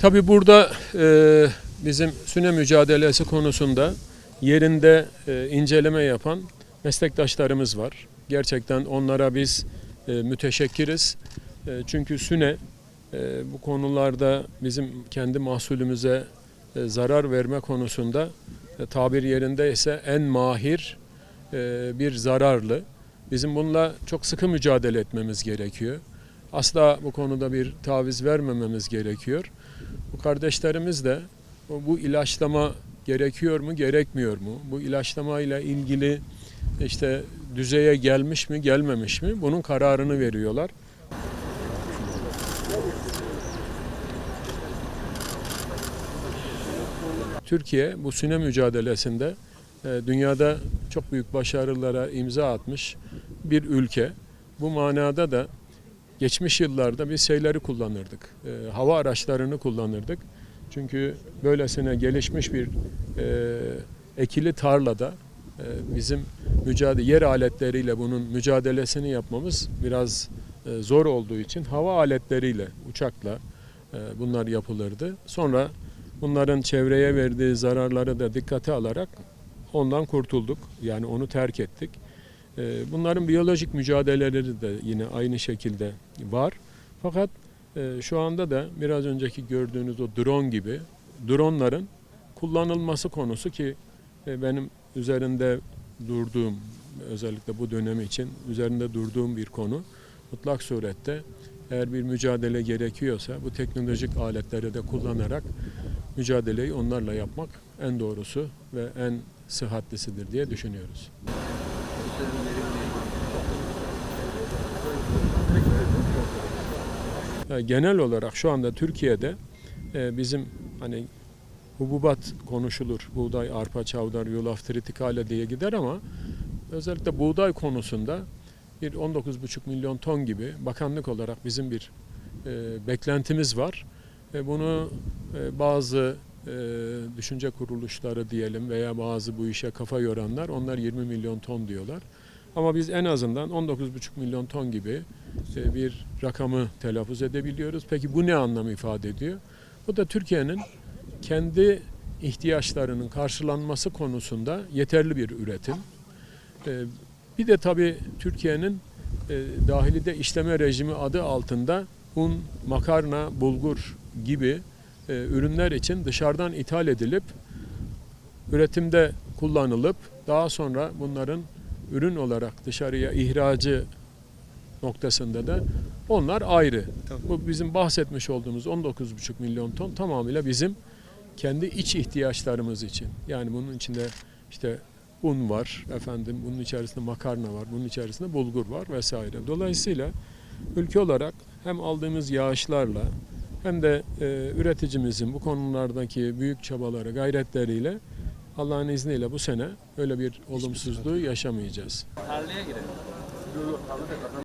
Tabii burada e, bizim süne mücadelesi konusunda yerinde e, inceleme yapan meslektaşlarımız var. Gerçekten onlara biz e, müteşekkiriz. E, çünkü süne e, bu konularda bizim kendi mahsulümüze e, zarar verme konusunda e, tabir yerinde ise en mahir bir zararlı. Bizim bununla çok sıkı mücadele etmemiz gerekiyor. Asla bu konuda bir taviz vermememiz gerekiyor. Bu kardeşlerimiz de bu ilaçlama gerekiyor mu, gerekmiyor mu? Bu ilaçlama ile ilgili işte düzeye gelmiş mi, gelmemiş mi? Bunun kararını veriyorlar. Türkiye bu süne mücadelesinde e, dünyada çok büyük başarılara imza atmış bir ülke. Bu manada da geçmiş yıllarda biz şeyleri kullanırdık. E, hava araçlarını kullanırdık. Çünkü böylesine gelişmiş bir e, ekili tarlada e, bizim mücadele yer aletleriyle bunun mücadelesini yapmamız biraz zor olduğu için hava aletleriyle, uçakla bunlar yapılırdı. Sonra bunların çevreye verdiği zararları da dikkate alarak ondan kurtulduk. Yani onu terk ettik. E, Bunların biyolojik mücadeleleri de yine aynı şekilde var. Fakat e, şu anda da biraz önceki gördüğünüz o drone gibi dronların kullanılması konusu ki e, benim üzerinde durduğum özellikle bu dönemi için üzerinde durduğum bir konu mutlak surette eğer bir mücadele gerekiyorsa bu teknolojik aletleri de kullanarak mücadeleyi onlarla yapmak en doğrusu ve en sıhhatlisidir diye düşünüyoruz. Genel olarak şu anda Türkiye'de e, bizim hani hububat konuşulur. Buğday, arpa, çavdar, yulaf, tritikale diye gider ama özellikle buğday konusunda bir 19,5 milyon ton gibi bakanlık olarak bizim bir e, beklentimiz var. E, bunu e, bazı e, düşünce kuruluşları diyelim veya bazı bu işe kafa yoranlar onlar 20 milyon ton diyorlar. Ama biz en azından 19,5 milyon ton gibi e, bir rakamı telaffuz edebiliyoruz. Peki bu ne anlam ifade ediyor? Bu da Türkiye'nin kendi ihtiyaçlarının karşılanması konusunda yeterli bir üretim. E, Bir de tabii Türkiye'nin e, dahilide işleme rejimi adı altında un, makarna, bulgur gibi e, ürünler için dışarıdan ithal edilip üretimde kullanılıp daha sonra bunların ürün olarak dışarıya ihracı noktasında da onlar ayrı. Tabii. Bu bizim bahsetmiş olduğumuz 19,5 milyon ton tamamıyla bizim kendi iç ihtiyaçlarımız için. Yani bunun içinde işte un var, efendim bunun içerisinde makarna var, bunun içerisinde bulgur var vesaire. Dolayısıyla ülke olarak hem aldığımız yağışlarla hem de e, üreticimizin bu konulardaki büyük çabaları, gayretleriyle Allah'ın izniyle bu sene öyle bir olumsuzluğu yaşamayacağız. Tarlaya girelim.